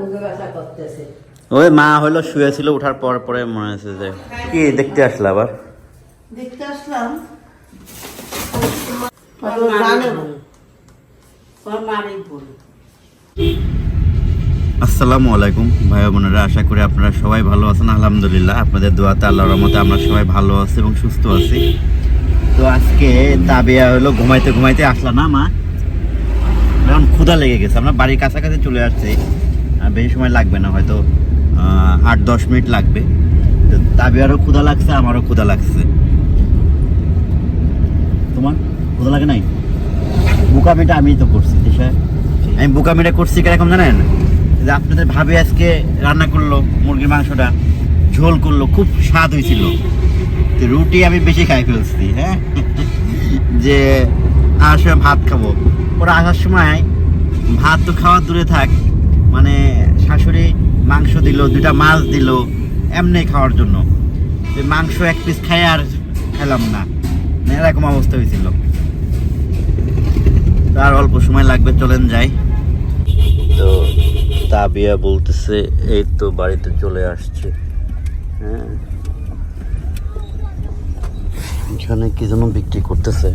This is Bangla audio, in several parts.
বুকে ব্যথা করতেছে। ওই মা হলো শুয়েছিল ওঠার পর পরে মনে হয়েছে যে কি দেখতে আসলে আবার? দেখতে আসলাম। আসসালামু আলাইকুম ভাই বোনেরা আশা করি আপনারা সবাই ভালো আছেন আলহামদুলিল্লাহ। আপনাদের দোয়াতে আল্লাহর রহমতে আমরা সবাই ভালো আছি এবং সুস্থ আছি। তো আজকে তাবিয়া হলো ঘুমাইতে ঘুমাইতে আসলাম না মা? এখন ক্ষুধা লেগে গেছে আমরা বাড়ির কাছাকাছি চলে আসছি। বেশি সময় লাগবে না হয়তো আট দশ মিনিট লাগবে। তো তাবিয়ারও ক্ষুধা লাগছে আমারও ক্ষুধা লাগছে। তোমার ক্ষুধা লাগে নাই? বুকামিটা আমি তো করছি দিশা আমি বুকামিটা করছি কীরকম জানেন? যে আপনাদের ভাবে আজকে রান্না করল মুরগির মাংসটা ঝোল করল খুব স্বাদ হয়েছিল। তো রুটি আমি বেশি খাই ফেলছি হ্যাঁ? যে আসার সময় ভাত খাব। ওরা আসার সময় ভাত তো খাওয়া দূরে থাক মানে শাশুড়ি মাংস দিল দুটা মাছ দিল এমনি খাওয়ার জন্য। যে মাংস এক পিস খাই আর খেলাম না। মানে এরকম অবস্থা হয়েছিল। আর অল্প সময় লাগবে, চলেন যাই। তো তাবিয়া বলতেছে, এই তো বাড়িতে চলে আসছে। হ্যাঁ। এখানে কি যেন বিক্রি করতেছে?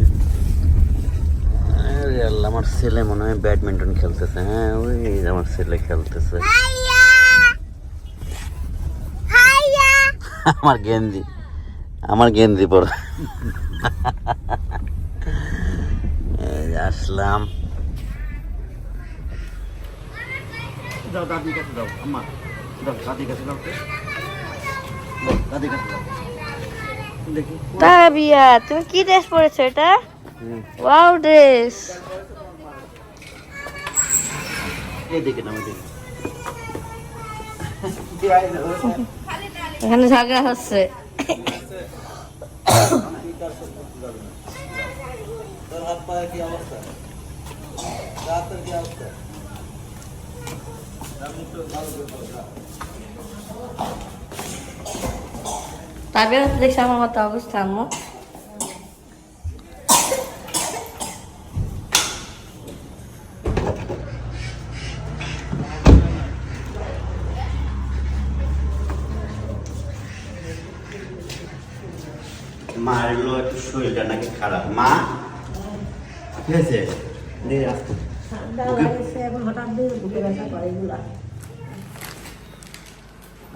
আল্লাহ, আমার ছেলে মনে হয় ব্যাডমিন্টন খেলতেছে। হ্যাঁ ওই আমার ছেলে খেলতেছে। আমার গেন্দি আমার গেন্দি পর। আসলাম। যাও দাদির কাছে যাও আম্মা। যাও দাদির কাছে যাও। দাদির কাছে যাও। দেখি। তুমি কি ড্রেস পরেছো এটা? ওয়াও ড্রেস এখানে ঝগড়া হচ্ছে। তাবিয়া দেখছি আমার মতো অবস্থা আম্মু। শরীরটা নাকি খারাপ? মা? কি হয়েছে? দে আসতে ঠান্ডা লাগছে এখন হঠাৎ দিয়ে বুকে ব্যথা করে এগুলা।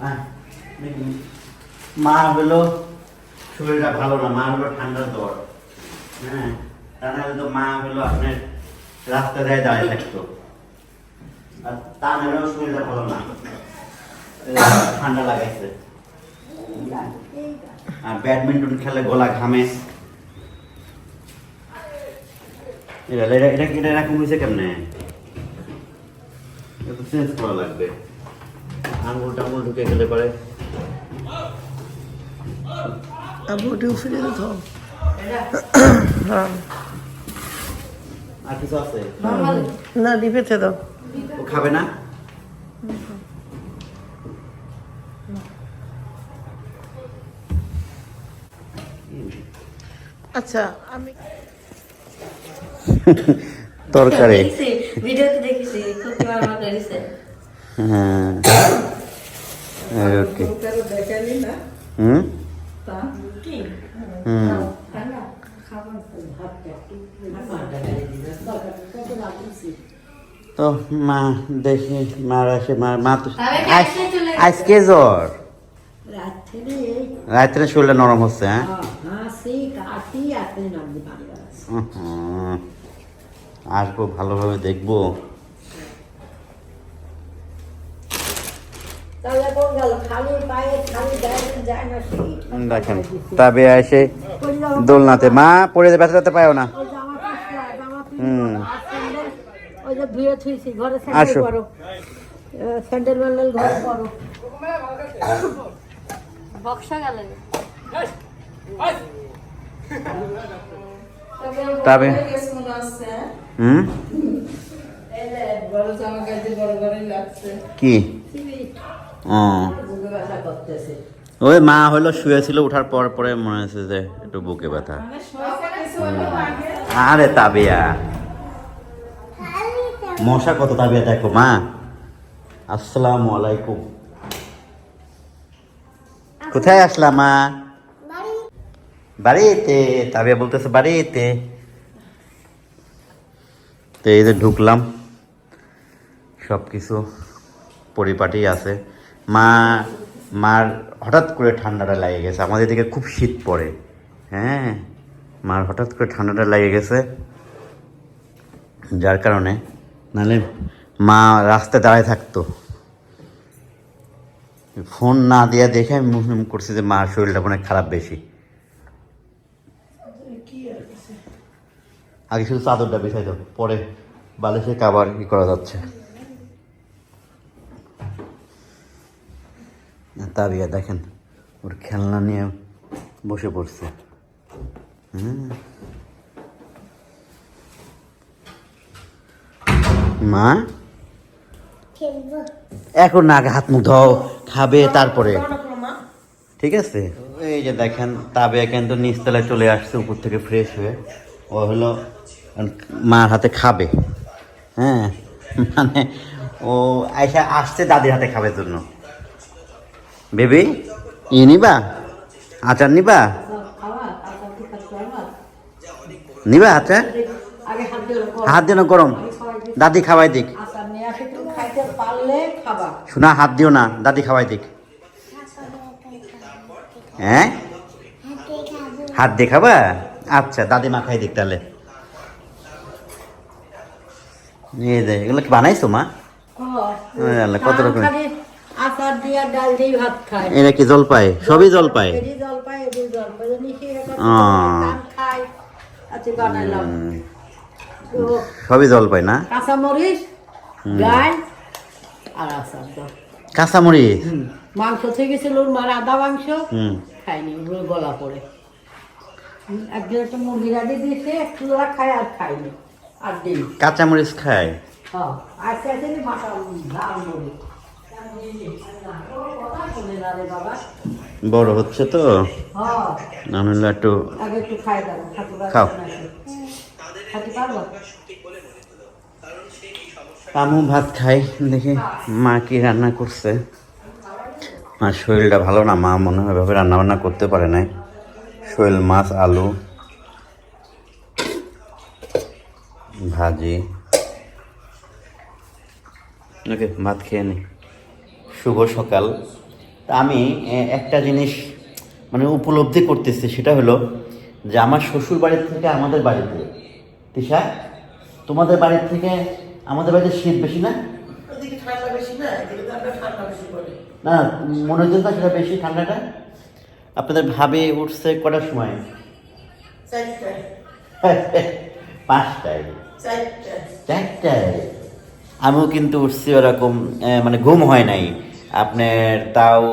আয়, দেখি। মা হলো শরীরটা ভালো না মা হলো ঠান্ডার জ্বর। হ্যাঁ তা নাহলে তো মা হলো আপনার রাস্তা যায় দাঁড়িয়ে থাকতো আর তা নাহলেও শরীরটা ভালো না। ঠান্ডা লাগাইছে। আর ব্যাডমিন্টন খেলে গলা ঘামে। এটা এটা এটা এটা এরকম হয়েছে কেমনে? এটা চেঞ্জ করা লাগবে। আঙুল টাঙুল ঢুকে গেলে পরে। বডিও ফিরে দিত আর কিছু আছে? না ডিপেতে দাও। ও খাবে না? আচ্ছা আমি তরকারি। হ্যাঁ। ওকে। হুম? হুম। তো মা দেখি মার আসে মা মা তো আজকে জ্বর। রাত্রে রাত্রে শরীরটা নরম হচ্ছে হ্যাঁ হাসি কাটি আপনি নামতে পারবে হুম। আসব ভালোভাবে দেখব। তাহলে কোন গেল খালি পায়ে খালি গায়ে যায় না সেই দেখেন তবে এসে দোলনাতে। মা পড়ে ব্যথা যেতে পারো না। হুম। ওই যে ধুয়ে থুইছি ঘরে আসো। স্যান্ডেল ম্যান্ডেল ঘরে পরো। বক্সা গেল। তবে কি? ওই মা হলো শুয়েছিল ওঠার পর পরে মনে হয়েছে যে একটু বুকে ব্যথা। আরে তাবিয়া। মশা কত তাবিয়া দেখো মা। আসসালামু আলাইকুম। কোথায় আসলাম মা? বাড়িতে? তাবিয়া বলতেছে, বাড়িতে। তো এই যে ঢুকলাম সব কিছু পরিপাটি আছে। মা, মার হঠাৎ করে ঠান্ডাটা লেগে গেছে। আমাদের দিকে খুব শীত পড়ে। হ্যাঁ মার হঠাৎ করে ঠান্ডাটা লেগে গেছে। যার কারণে নাহলে মা রাস্তায় দাঁড়ায় থাকতো। ফোন না দেওয়া দেখে আমি মুখ করছি যে, মার শরীরটা মনে খারাপ বেশি। আগে শুধু চাদরটা বিছাই তো পরে বালিশে কাবার ই করা যাচ্ছে। তাবিয়া দেখেন ওর খেলনা নিয়ে বসে পড়ছে। মা? এখন না আগে হাত মুখ ধোও খাবে তারপরে। ঠিক আছে? এই যে দেখেন তাবে কিন্তু নিচতলায় চলে আসছে উপর থেকে ফ্রেশ হয়ে। ও হলো, মার হাতে খাবে। হ্যাঁ মানে ও আইসা আসছে দাদির হাতে খাবে জন্য। বেবি ই নিবা? আচার নিবা? নিবা আচার? হাত দিও না গরম। দাদি খাওয়াই দিক। শোনা হাত দিও না, দাদি খাওয়াই দিক। হ্যাঁ? হাত দিয়ে খাবা? আচ্ছা দাদি মা খাই দিক তাহলে। এই যে এগুলো কি বানাইছো মা? কত খায়। এরা কি জলপাই? সবই জলপাই? আচ্ছা সবই জলপাই না? কাঁচামরিচ মাংস থেকে ছিল মার আদা মাংস। খাইনি গলা পড়ে। হুম, একদিন একটা মুরগি দিয়েছে একটু খায় আর খাইনি আর দিন কাঁচামরিচ খায়? হ্যাঁ মাথা লাল বড় হচ্ছে তো? হ্যাঁ। আমি হলো একটু খাও। আমু ভাত খাই দেখি মা কি রান্না করছে। মার শরীরটা ভালো না মা মনে হয় ভাবে রান্না বান্না করতে পারে নাই। শৈল মাছ আলু ভাজি। ওকে ভাত খেয়ে নি। শুভ সকাল। তা আমি একটা জিনিস মানে উপলব্ধি করতেছি সেটা হলো যে আমার শ্বশুর বাড়ির থেকে আমাদের বাড়িতে তিশা তোমাদের বাড়ির থেকে আমাদের বাড়িতে শীত বেশি না? না মনে হচ্ছে না সেটা বেশি ঠান্ডাটা? আপনাদের ভাবে উঠছে কটার সময়? পাঁচটায়? চারটায়। আমিও কিন্তু উঠছি ওরকম মানে ঘুম হয় নাই। আপনার তাও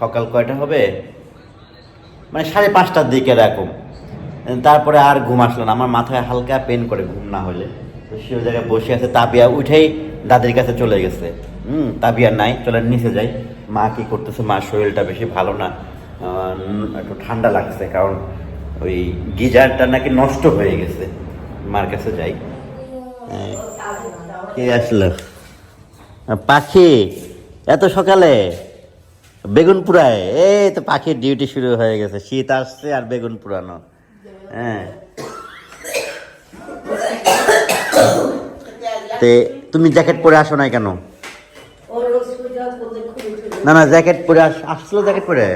সকাল কয়টা হবে? মানে সাড়ে পাঁচটার দিকে এরকম। তারপরে আর ঘুম আসলো না। আমার মাথায় হালকা পেন করে ঘুম না হলে। তো সে জায়গায় বসে আছে। তাবিয়া উঠেই দাদির কাছে চলে গেছে। হুম তাবিয়া নাই চলে নিচে যাই। মা কি করতেছে? মার শরীরটা বেশি ভালো না। একটু ঠান্ডা লাগছে কারণ ওই গিজারটা নাকি নষ্ট হয়ে গেছে। মার কাছে যাই। কে আসলো? পাখি এত সকালে বেগুন পুরায় এই তো পাখির ডিউটি শুরু হয়ে গেছে শীত আসছে আর বেগুন পুরানো। হ্যাঁ। তে তুমি জ্যাকেট পরে আসো নাই কেন? না না জ্যাকেট পরে আস আসছিল জ্যাকেট পরে?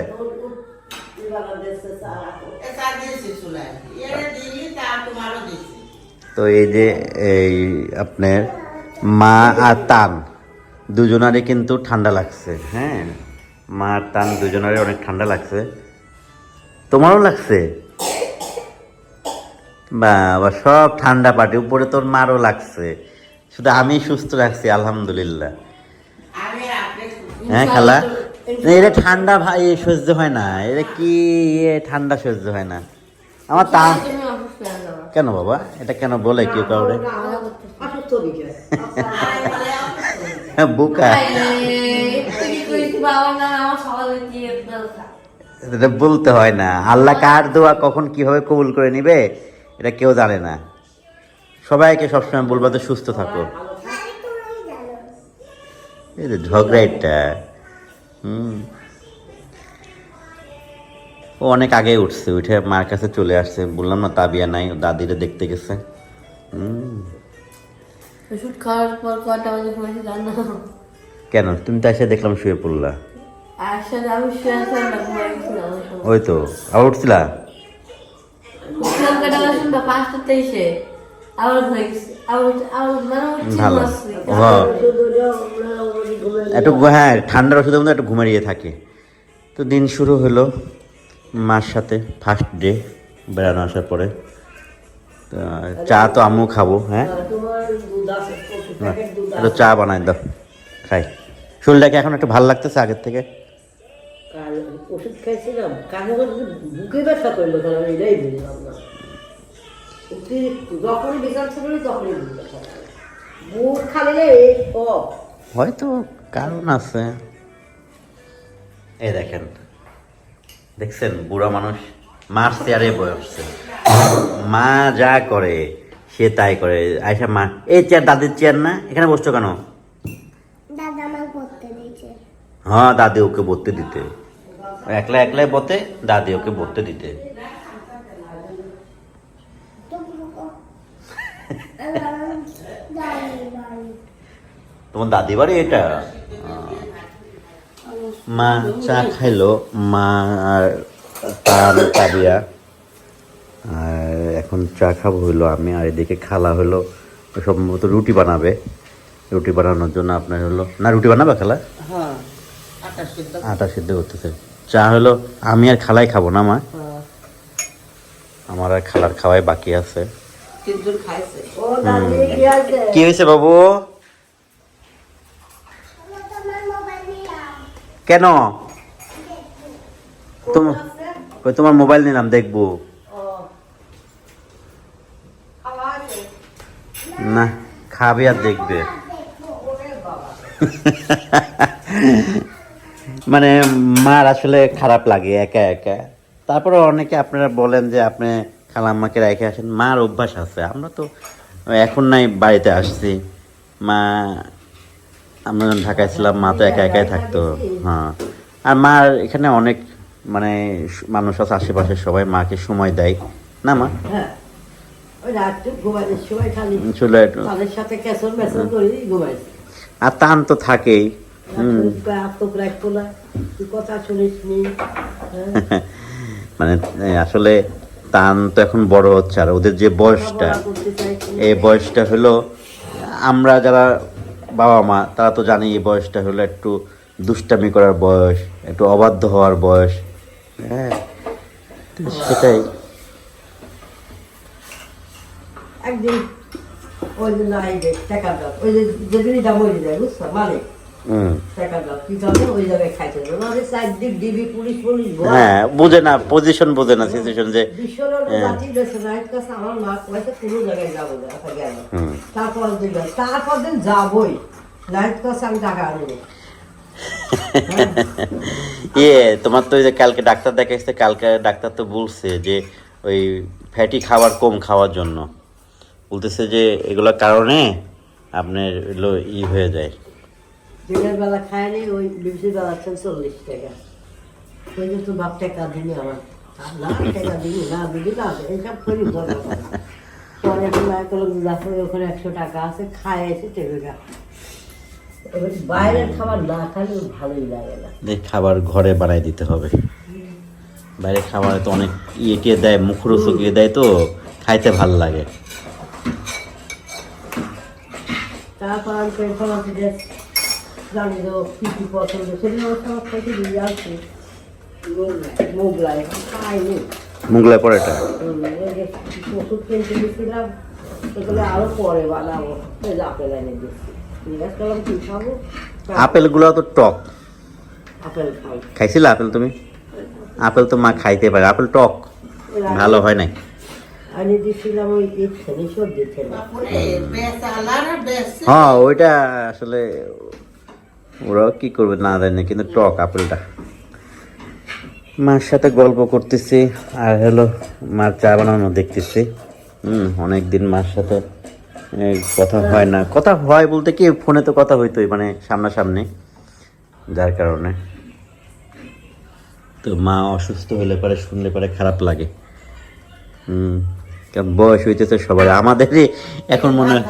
তো এই যে, এই আপনার মা আর তান, দুজনারই কিন্তু ঠান্ডা লাগছে হ্যাঁ? মা আর তান দুজনারই অনেক ঠান্ডা লাগছে। তোমারও লাগছে? বাবা, সব ঠান্ডা পাটি, উপরে তোর মারও লাগছে। শুধু আমি সুস্থ রাখছি আলহামদুলিল্লাহ। হ্যাঁ খালা? এটা ঠান্ডা ভাই সহ্য হয় না। এটা কি ঠান্ডা সহ্য হয় না। আমার তা কেন বাবা? এটা কেন বলে কেউ কাউরে? বিষয় বোকা। এটা বলতে হয় না। আল্লাহ কার দোয়া কখন কীভাবে কবুল করে নিবে এটা কেউ জানে না। সবাইকে সবসময় বলব তো সুস্থ থাকো। এই যে ঝগড়া এটা। হুম। ও অনেক আগে উঠছে উঠে মার কাছে চলে আসছে। বললাম না তাবিয়া নাই দাদিরে দেখতে গেছে। ওষুধ খাওয়ার পর কটা বাজে ঘুমাইছি জানো? কেন? তুমি তো এসে দেখলাম শুয়ে পড়লা। আসলে আমি শুয়ে ওই তো আবার উঠছিলা? পাঁচটা তেইশে। আবার ঘুমাই একটু হ্যাঁ ঠান্ডার ওষুধের মধ্যে একটু ঘুমারিয়ে থাকে। তো দিন শুরু হলো। মার সাথে ফার্স্ট ডে বেড়ানো আসার পরে। চা তো আমিও খাব হ্যাঁ? একটু চা বানাই দাও খাই। শরীরটাকে এখন একটু ভালো লাগতেছে আগের থেকে। হয়তো কারণ আছে। এই দেখেন দেখছেন বুড়া মানুষ মার চেয়ারে বসছে মা যা করে সে তাই করে। আয়সা মা এই চেয়ার দাদির চেয়ার না? এখানে বসছো কেন? হ্যাঁ দাদি ওকে বলতে দিতে। একলা একলাই বতে দাদি ওকে বলতে দিতে। তোমার দাদি বাড়ি এটা। মা চা খাইলো মা আর তার কাবিয়া আর এখন চা খাব হইল আমি আর এদিকে খালা হলো সম্ভবত রুটি বানাবে। রুটি বানানোর জন্য আপনার হলো না রুটি বানাবে খালা? হ্যাঁ আটা সিদ্ধ। আটা সিদ্ধ করতেছে। চা হলো আমি আর খালাই খাব না মা। হ্যাঁ। আমার আর খালার খাওয়াই বাকি আছে। তিনজন খাইছে। ও দাদি কি আছে? কি হয়েছে বাবু তোমার মোবাইল নিলাম কেন? তোমার মোবাইল নিলাম, দেখব। না, খাবে আর দেখবে। মানে মার আসলে খারাপ লাগে, একা একা। তারপরে অনেকে আপনারা বলেন যে আপনি খালাম্মাকে রেখে আসেন, মার অভ্যাস আছে। আমরা তো এখন নাই, বাড়িতে আসছি। মা আমরা যখন ঢাকায় ছিলাম মা তো একা একাই থাকতো হ্যাঁ। আর মার এখানে অনেক মানে মানুষ আছে আশেপাশে সবাই মাকে সময় দেয়। না মা? হ্যাঁ। আর টান তো থাকেই। হ্যাঁ। মানে আসলে টান তো এখন বড় হচ্ছে আর ওদের যে বয়সটা এই বয়সটা হলো আমরা যারা বাবা মা, তারা তো জানে এই বয়সটা হলো একটু দুষ্টামি করার বয়স, একটু অবাধ্য হওয়ার বয়স। হ্যাঁ সেটাই। একদিন ওই যে নাই যে টাকা দাও। ওই যে যেদিনই দাম ওই যায় বুঝছ? মালিক। হ্যাঁ বোঝে না পজিশন বোঝে না সিচুয়েশন যে তারপর দিন যাবোই। কাছে আমি টাকা আনব ইয়ে তোমার তো ওই যে কালকে ডাক্তার দেখাইছে কালকে ডাক্তার তো বলছে যে ওই ফ্যাটি খাবার কম খাওয়ার জন্য। বলতেছে যে এগুলোর কারণে আপনার ই হয়ে যায়। দিনের বেলা খায়নি ওই বিবিসির বেলা আছেন চল্লিশ টাকা। ওই যে তো বাপ টাকা দিনি আমার। না টাকা দিনি না দিদি না এইসব করি বলো। পরে মায়ের কলম দেখো ওখানে একশো টাকা আছে খায় এসে টেবে বাইরের খাবার না খালে ভালোই লাগে না। খাবার ঘরে বানাই দিতে হবে। বাইরে খাবারে তো অনেক ইয়ে টিয়ে দেয় মুখরোচক ইয়ে দেয় তো খাইতে ভালো লাগে। তারপর আমি পেনশন আছে যে জানি তো কী কী পছন্দ। সেদিন ওর সব থেকে দিয়ে আসছি মোগলাই। খাইনি মুগলাই পরেটা? ওষুধ কিনতে পরে বানাবো। আপেল এনে দিচ্ছি জিজ্ঞাসা করলাম কি খাব? আপেলগুলো তো টক। আপেল খাই। খাইছিল আপেল তুমি? আপেল তো মা খাইতে পারে আপেল টক। ভালো হয় নাই? ওই সব হ্যাঁ ওইটা আসলে ওরাও কি করবে না জানি না কিন্তু টক আপেলটা। মার সাথে গল্প করতেছি, আর হলো মার চা বানানো দেখতেছি। হুম অনেক দিন মার সাথে কথা হয় না। কথা হয় বলতে কি, ফোনে তো কথা হইতোই মানে সামনাসামনি, যার কারণে। তো মা অসুস্থ হলে পরে শুনলে পরে খারাপ লাগে। হুম, কারণ বয়স হইতেছে সবার। আমাদেরই এখন মনে হয়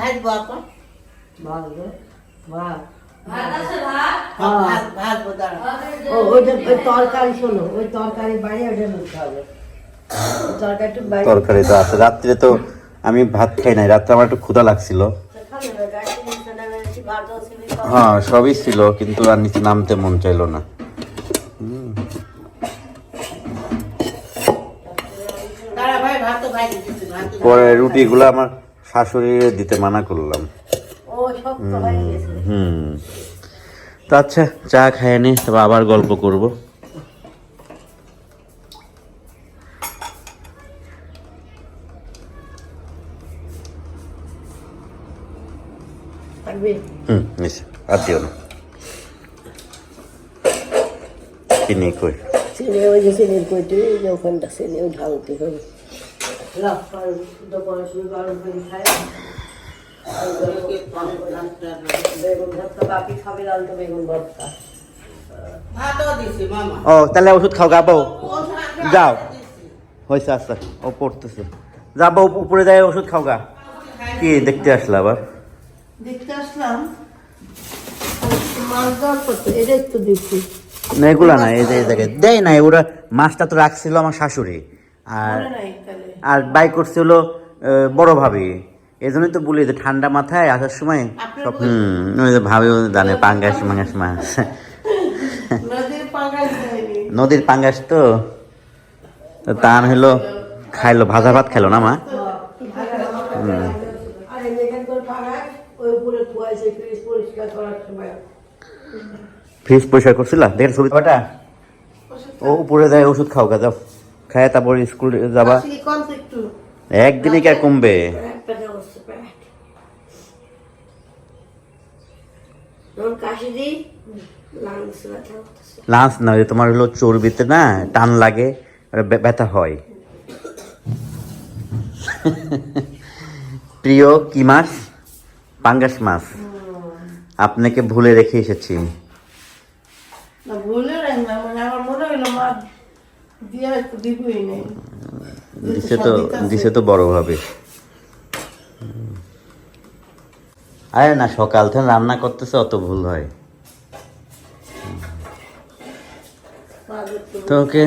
তরকারি শোনো ওই তরকারি বাইরে ওটা নিতে হবে ওই তরকারিটা বাইরে তরকারি তো আছে। রাত্রে তো আমি ভাত খাই নাই রাত্রে আমার একটু ক্ষুধা লাগছিল। হ্যাঁ সবই ছিল কিন্তু আর নিচে নামতে মন চাইলো না। পরে রুটিগুলো আমার শাশুড়ি দিতে মানা করলাম। হুম তো আচ্ছা চা খায় নি তবে আবার গল্প করব। হুম নিশ্চয় আর দিও না। চিনি কই? চিনি ওই যে চিনির কইটি ওখানটা চিনি ওই ঢালতে হবে লাভ করে শুরু করে খায় ও তাহলে ওষুধ খাও গাবো যাও। হয়েছে আচ্ছা ও পড়তেছে। যাব উপরে যায় ওষুধ খাও গা। কি দেখতে আসলে আবার? দেখতে আসলাম। না এগুলা না এই দেয় না ওরা মাছটা তো রাখছিল আমার শাশুড়ি। আর আর বাই করছিল বড় ভাবি। এই জন্যই তো বলি যে ঠান্ডা মাথায় আসার সময় সব হুম ওই যে ভাবিও জানে পাঙ্গাস মাঙ্গাস মাছ নদীর পাঙ্গাস তো। তো তান হলো খাইলো ভাজা ভাত খাইলো না মা? ফ্রিজ পরিষ্কার করার ফ্রিজ পরিষ্কার করছিলা? দেখেন ছবি ওটা ও উপরে যায় ওষুধ খাও গা যাও। খায় তারপর স্কুল যাবা। একদিনে কি আর কমবে একটা অবস্থা প্যাট যখন কাশি দিই লাংস না তোমার হলো চর্বিতে না টান লাগে ব্যথা হয়। প্রিয় কি মাছ? পাঙ্গাস মাছ। আপনাকে ভুলে রেখে এসেছি। মানে মনে দিছে তো দিছে তো বড় ভাবে। আরে না সকাল থেকে রান্না করতেছে অত ভুল হয়। তো ওকে